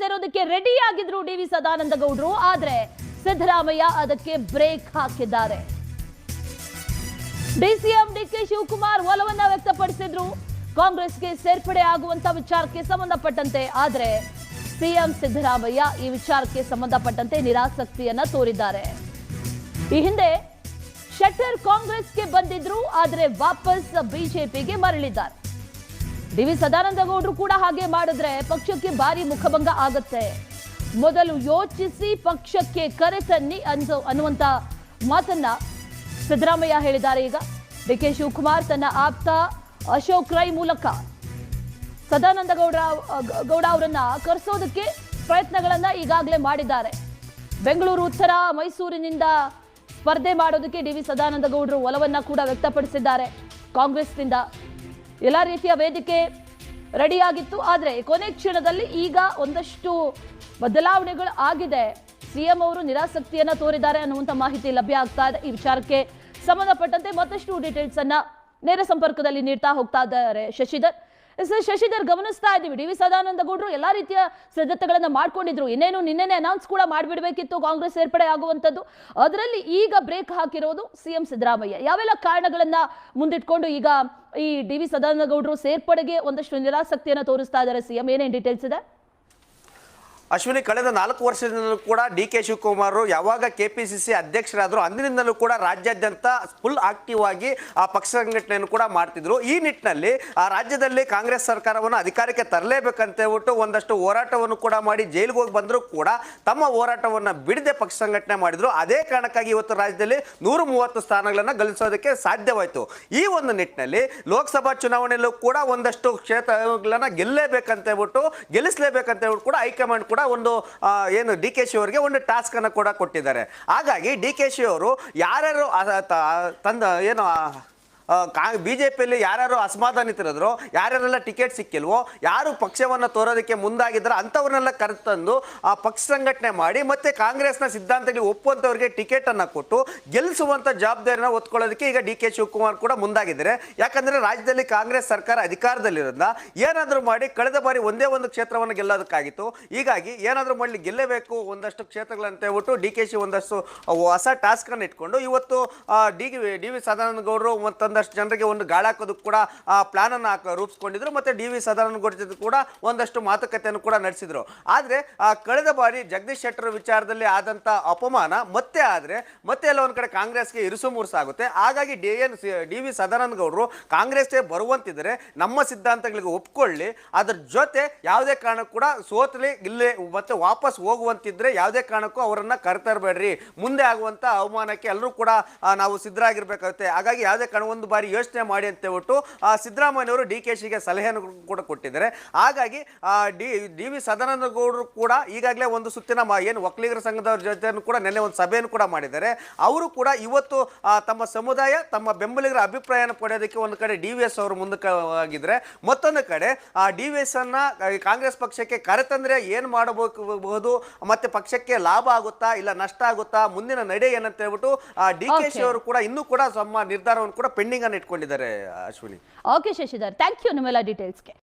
ಸೇರೋದಕ್ಕೆ ready ಆಗಿದ್ರು D V Sadananda ಗೌಡರು ಆದ್ರೆ ಸಿದ್ದರಾಮಯ್ಯ ಅದಕ್ಕೆ ಬ್ರೇಕ್ ಹಾಕಿದ್ದಾರೆ. ಡಿಸಿಎಂ ಡಿಕೆ ಶಿವಕುಮಾರ್ ಒಲವನ್ನ ವ್ಯಕ್ತಪಡಿಸಿದ್ರು. ಕಾಂಗ್ರೆಸ್ಗೆ ಸೇರ್ಪಡೆ ಆಗುವಂತ ವಿಚಾರಕ್ಕೆ ಸಂಬಂಧಪಟ್ಟಂತೆ, ಆದ್ರೆ ಸಿಎಂ ಸಿದ್ದರಾಮಯ್ಯ ಈ ವಿಚಾರಕ್ಕೆ ಸಂಬಂಧಪಟ್ಟಂತೆ ನಿರಾಸಕ್ತಿಯನ್ನ ತೋರಿದ್ದಾರೆ. ಈ ಹಿಂದೆ ಶೆಟ್ಟರ್ ಕಾಂಗ್ರೆಸ್ಗೆ ಬಂದಿದ್ರು, ಆದ್ರೆ ವಾಪಸ್ ಬಿಜೆಪಿಗೆ ಮರಳಿದ್ದಾರೆ. ಡಿ ವಿ ಸದಾನಂದ ಗೌಡ್ರು ಕೂಡ ಹಾಗೆ ಮಾಡಿದ್ರೆ ಪಕ್ಷಕ್ಕೆ ಭಾರಿ ಮುಖಭಂಗ ಆಗುತ್ತೆ. ಮೊದಲು ಯೋಚಿಸಿ ಪಕ್ಷಕ್ಕೆ ಕರೆ ತನ್ನಿ ಅನ್ಸೋ ಅನ್ನುವಂತ ಮಾತನ್ನ ಸಿದ್ದರಾಮಯ್ಯ ಹೇಳಿದ್ದಾರೆ ಈಗ. ಡಿ ಕೆ ಶಿವಕುಮಾರ್ ತನ್ನ ಆಪ್ತ ಅಶೋಕ್ ರೈ ಮೂಲಕ ಸದಾನಂದ ಗೌಡ ಗೌಡ ಅವರನ್ನ ಕರೆಸೋದಕ್ಕೆ ಪ್ರಯತ್ನಗಳನ್ನ ಈಗಾಗಲೇ ಮಾಡಿದ್ದಾರೆ. ಬೆಂಗಳೂರು, ಉತ್ತರ, ಮೈಸೂರಿನಿಂದ ಸ್ಪರ್ಧೆ ಮಾಡೋದಕ್ಕೆ ಡಿ ವಿ ಸದಾನಂದ ಗೌಡರು ಒಲವನ್ನ ಕೂಡ ವ್ಯಕ್ತಪಡಿಸಿದ್ದಾರೆ. ಕಾಂಗ್ರೆಸ್ನಿಂದ ಎಲ್ಲ ರೀತಿಯ ವೇದಿಕೆ ರೆಡಿಯಾಗಿತ್ತು. ಆದರೆ ಕೊನೆ ಕ್ಷಣದಲ್ಲಿ ಈಗ ಒಂದಷ್ಟು ಬದಲಾವಣೆಗಳು ಆಗಿದೆ. ಸಿಎಂ ಅವರು ನಿರಾಸಕ್ತಿಯನ್ನ ತೋರಿದ್ದಾರೆ ಅನ್ನುವಂಥ ಮಾಹಿತಿ ಲಭ್ಯ ಆಗ್ತಾ ಇದೆ. ಈ ವಿಚಾರಕ್ಕೆ ಸಂಬಂಧಪಟ್ಟಂತೆ ಮತ್ತಷ್ಟು ಡೀಟೇಲ್ಸ್ ಅನ್ನ ನೇರ ಸಂಪರ್ಕದಲ್ಲಿ ನೀಡ್ತಾ ಹೋಗ್ತಾ ಇದ್ದಾರೆ ಶಶಿಧರ್. ಸರ್ ಶಶಿಧರ್ ಗಮನಿಸ್ತಾ ಇದ್ದೀವಿ. ಡಿ ವಿ ಸದಾನಂದ ಗೌಡರು ಎಲ್ಲಾ ರೀತಿಯ ಸಿದ್ಧತೆಗಳನ್ನ ಮಾಡ್ಕೊಂಡಿದ್ರು. ಇನ್ನೇನು ನಿನ್ನೆನೆ ಅನೌನ್ಸ್ ಕೂಡ ಮಾಡಿಬಿಡಬೇಕಿತ್ತು ಕಾಂಗ್ರೆಸ್ ಸೇರ್ಪಡೆ ಆಗುವಂಥದ್ದು. ಅದರಲ್ಲಿ ಈಗ ಬ್ರೇಕ್ ಹಾಕಿರೋದು ಸಿಎಂ ಸಿದ್ದರಾಮಯ್ಯ. ಯಾವೆಲ್ಲ ಕಾರಣಗಳನ್ನ ಮುಂದಿಟ್ಕೊಂಡು ಈಗ ಈ ಡಿ ವಿ ಸದಾನಂದ ಗೌಡರು ಸೇರ್ಪಡೆಗೆ ಒಂದಷ್ಟು ನಿರಾಸಕ್ತಿಯನ್ನು ತೋರಿಸ್ತಾ ಇದ್ದಾರೆ ಸಿಎಂ. ಏನೇನು ಡೀಟೇಲ್ಸ್ ಇದೆ? ಅಶ್ವಿನಿ ಕಳೆದ ನಾಲ್ಕು ವರ್ಷದಿಂದಲೂ ಕೂಡ ಡಿ ಕೆ ಶಿವಕುಮಾರ್ ಯಾವಾಗ ಕೆ ಪಿ ಸಿ ಸಿ ಅಧ್ಯಕ್ಷರಾದ್ರು ಅಂದಿನಿಂದಲೂ ಕೂಡ ರಾಜ್ಯಾದ್ಯಂತ ಫುಲ್ ಆಕ್ಟಿವ್ ಆಗಿ ಆ ಪಕ್ಷ ಸಂಘಟನೆಯನ್ನು ಕೂಡ ಮಾಡ್ತಿದ್ರು. ಈ ನಿಟ್ಟಿನಲ್ಲಿ, ಆ ರಾಜ್ಯದಲ್ಲಿ ಕಾಂಗ್ರೆಸ್ ಸರ್ಕಾರವನ್ನು ಅಧಿಕಾರಕ್ಕೆ ತರಲೇಬೇಕಂತ ಹೇಳ್ಬಿಟ್ಟು ಒಂದಷ್ಟು ಹೋರಾಟವನ್ನು ಕೂಡ ಮಾಡಿ ಜೈಲಿಗೆ ಹೋಗಿ ಬಂದರೂ ಕೂಡ ತಮ್ಮ ಹೋರಾಟವನ್ನು ಬಿಡದೆ ಪಕ್ಷ ಸಂಘಟನೆ ಮಾಡಿದ್ರು. ಅದೇ ಕಾರಣಕ್ಕಾಗಿ ಇವತ್ತು ರಾಜ್ಯದಲ್ಲಿ ನೂರ ಮೂವತ್ತು ಸ್ಥಾನಗಳನ್ನು ಗಳಿಸೋದಕ್ಕೆ ಸಾಧ್ಯವಾಯಿತು. ಈ ಒಂದು ನಿಟ್ಟಿನಲ್ಲಿ ಲೋಕಸಭಾ ಚುನಾವಣೆಯಲ್ಲೂ ಕೂಡ ಒಂದಷ್ಟು ಕ್ಷೇತ್ರಗಳನ್ನ ಗೆಲ್ಲಲೇಬೇಕಂತ ಹೇಳ್ಬಿಟ್ಟು ಗೆಲ್ಲಿಸಲೇಬೇಕಂತ ಹೇಳ್ಬಿಟ್ಟು ಕೂಡ ಹೈಕಮಾಂಡ್ ಕೂಡ ಒಂದು ಏನು ಡಿ ಕೆ ಶಿ ಅವರಿಗೆ ಒಂದು ಟಾಸ್ಕ್ ಅನ್ನು ಕೂಡ ಕೊಟ್ಟಿದ್ದಾರೆ. ಹಾಗಾಗಿ ಡಿ ಕೆ ಶಿ ಅವರು ಯಾರ್ಯಾರು ತಂದ, ಏನು ಆ, ಬಿ ಜೆ ಪಿಯಲ್ಲಿ ಯಾರ್ಯಾರು ಅಸಮಾಧಾನಿತರಿದ್ರು ಯಾರ್ಯಾರೆಲ್ಲ ಟಿಕೆಟ್ ಸಿಕ್ಕಿಲ್ವೋ ಯಾರು ಪಕ್ಷವನ್ನು ತೋರೋದಕ್ಕೆ ಮುಂದಾಗಿದ್ದಾರೋ ಅಂಥವ್ರನ್ನೆಲ್ಲ ಕರೆತಂದು ಆ ಪಕ್ಷ ಸಂಘಟನೆ ಮಾಡಿ ಮತ್ತೆ ಕಾಂಗ್ರೆಸ್ನ ಸಿದ್ಧಾಂತಗಳಿಗೆ ಒಪ್ಪುವಂಥವ್ರಿಗೆ ಟಿಕೆಟನ್ನು ಕೊಟ್ಟು ಗೆಲ್ಲಿಸುವಂಥ ಜವಾಬ್ದಾರಿನ ಒತ್ಕೊಳ್ಳೋದಕ್ಕೆ ಈಗ ಡಿ ಕೆ ಶಿವಕುಮಾರ್ ಕೂಡ ಮುಂದಾಗಿದ್ದಾರೆ. ಯಾಕಂದರೆ ರಾಜ್ಯದಲ್ಲಿ ಕಾಂಗ್ರೆಸ್ ಸರ್ಕಾರ ಅಧಿಕಾರದಲ್ಲಿರೋದ್ರಿಂದ ಏನಾದರೂ ಮಾಡಿ ಕಳೆದ ಬಾರಿ ಒಂದೇ ಒಂದು ಕ್ಷೇತ್ರವನ್ನು ಗೆಲ್ಲೋದಕ್ಕಾಗಿತ್ತು. ಹೀಗಾಗಿ ಏನಾದರೂ ಮಾಡಲಿ ಗೆಲ್ಲಬೇಕು ಒಂದಷ್ಟು ಕ್ಷೇತ್ರಗಳಂತ ಹೇಳ್ಬಿಟ್ಟು ಡಿ ಕೆ ಶಿ ಒಂದಷ್ಟು ಹೊಸ ಟಾಸ್ಕನ್ನು ಇಟ್ಕೊಂಡು ಇವತ್ತು ಡಿ ಡಿ ವಿ ಸದಾನಂದ ಗೌಡರು ಮತ್ತೊಂದಷ್ಟು ಜನರಿಗೆ ಒಂದು ಗಾಳಾಕೋದಕ್ಕೆ ಕೂಡ ಪ್ಲಾನ್ ಅನ್ನು ಹಾಕ ರೂಪಿಸ್ಕೊಂಡಿದ್ರು ಮತ್ತೆ ಡಿ ವಿ ಸದಾನಂದ ಗೌಡ ಜೊತೆ ಕೂಡ ಒಂದಷ್ಟು ಮಾತುಕತೆಯನ್ನು ಕೂಡ ನಡೆಸಿದ್ರು. ಆದರೆ ಕಳೆದ ಬಾರಿ ಜಗದೀಶ್ ಶೆಟ್ಟರ್ ವಿಚಾರದಲ್ಲಿ ಆದಂಥ ಅಪಮಾನ ಮತ್ತೆ ಆದ್ರೆ ಮತ್ತೆ ಎಲ್ಲ ಒಂದ್ ಕಡೆ ಕಾಂಗ್ರೆಸ್ಗೆ ಇರುಸು ಮುರುಸಾಗುತ್ತೆ ಹಾಗಾಗಿ D N D V Sadananda ಗೌಡರು ಕಾಂಗ್ರೆಸ್ಗೆ ಬರುವಂತಿದ್ದರೆ ನಮ್ಮ ಸಿದ್ಧಾಂತಗಳಿಗೆ ಒಪ್ಕೊಳ್ಳಿ. ಅದರ ಜೊತೆ ಯಾವುದೇ ಕಾರಣಕ್ಕೂ ಕೂಡ ಸೋತಲಿ ಇಲ್ಲಿ ಮತ್ತೆ ವಾಪಸ್ ಹೋಗುವಂತಿದ್ರೆ ಯಾವುದೇ ಕಾರಣಕ್ಕೂ ಅವರನ್ನ ಕರೆತರಬೇಡ್ರಿ. ಮುಂದೆ ಆಗುವಂತ ಅವಮಾನಕ್ಕೆ ಎಲ್ಲರೂ ಕೂಡ ನಾವು ಸಿದ್ಧರಾಗಿರ್ಬೇಕಾಗುತ್ತೆ. ಹಾಗಾಗಿ ಯಾವುದೇ ಕಾರಣ ಬಾರಿ ಯೋಚನೆ ಮಾಡಿ ಅಂತ ಹೇಳ್ಬಿಟ್ಟು ಆ, ಸಿದ್ದರಾಮಯ್ಯನವರು ಡಿ ಕೆ ಶಿಗೆ ಸಲಹೆಯನ್ನು ಕೂಡ ಕೊಟ್ಟಿದ್ದಾರೆ. ಹಾಗಾಗಿ ಆ, ಡಿ ಡಿ ವಿ ಸದಾನಂದ ಗೌಡರು ಕೂಡ ಈಗಾಗಲೇ ಒಂದು ಸುತ್ತಿನ ಏನು ಒಕ್ಕಲಿಗರ ಸಂಘದವ್ರ ಜೊತೆ ಕೂಡ ನೆನ್ನೆ ಒಂದು ಸಭೆಯನ್ನು ಕೂಡ ಮಾಡಿದ್ದಾರೆ. ಅವರು ಕೂಡ ಇವತ್ತು ತಮ್ಮ ಸಮುದಾಯ ತಮ್ಮ ಬೆಂಬಲಿಗರ ಅಭಿಪ್ರಾಯನ ಪಡೆಯೋದಕ್ಕೆ ಒಂದು ಕಡೆ ಡಿ ವಿ ಎಸ್ ಅವರು ಮುಂದಕ್ಕೆ ಆಗಿದ್ರೆ ಮತ್ತೊಂದು ಕಡೆ ಆ ಡಿ ವಿ ಎಸ್ ಅನ್ನ ಕಾಂಗ್ರೆಸ್ ಪಕ್ಷಕ್ಕೆ ಕರೆತಂದ್ರೆ ಏನು ಮಾಡಬಹುದು ಮತ್ತೆ ಪಕ್ಷಕ್ಕೆ ಲಾಭ ಆಗುತ್ತಾ ಇಲ್ಲ ನಷ್ಟ ಆಗುತ್ತಾ ಮುಂದಿನ ನಡೆ ಏನಂತ ಹೇಳ್ಬಿಟ್ಟು ಡಿ ಕೆ ಶಿ ಅವರು ಕೂಡ ಇನ್ನೂ ಕೂಡ ತಮ್ಮ ನಿರ್ಧಾರವನ್ನು ಕೂಡ ಪೆಂಡಿಂಗ್ ಅನ್ನು ಇಟ್ಕೊಂಡಿದ್ದಾರೆ Ashwini. Okay Shashidhar thank you ನಿಮ್ಮೆಲ್ಲ ಡೀಟೇಲ್ಸ್ಗೆ